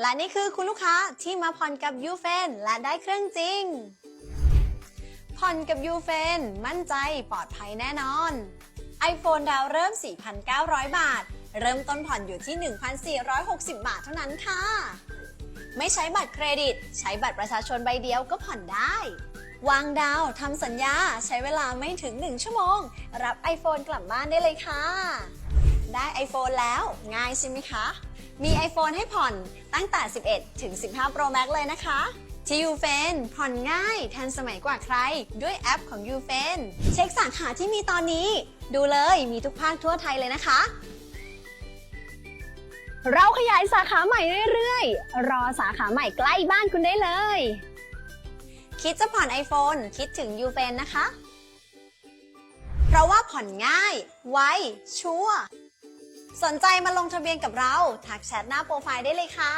และนี่คือคุณลูกค้าที่มาผ่อนกับยูเฟนและได้เครื่องจริง ผ่อนกับยูเฟนมั่นใจปลอดภัยแน่นอน iPhone ดาวเริ่ม 4,900 บาท เริ่มต้นผ่อนอยู่ที่ 1,460 บาทเท่านั้นค่ะ ไม่ใช้บัตรเครดิต ใช้บัตรประชาชนใบเดียวก็ผ่อนได้ วางดาวทำสัญญาใช้เวลาไม่ถึง 1 ชั่วโมง รับ iPhone กลับบ้านได้เลยค่ะ ได้ iPhone แล้ว ง่ายใช่ไหมคะ มี iPhone ให้ผ่อนตั้งแต่ 11 ถึง 15 Pro Max เลยนะคะ ที่ UFen ผ่อนง่าย ทันสมัยกว่าใคร ด้วยแอปของ UFen เช็คสาขาที่มีตอนนี้ ดูเลยมีทุกภาคทั่วไทยเลยนะคะ เราขยายสาขาใหม่เรื่อยๆ รอสาขาใหม่ใกล้บ้านคุณได้เลย คิดจะผ่อน iPhone คิดถึง UFen นะคะ เพราะว่าผ่อนง่าย ไวชัวร์ สนใจมาลงทะเบียนกับเรา ทักแชทหน้าโปรไฟล์ได้เลยค่ะ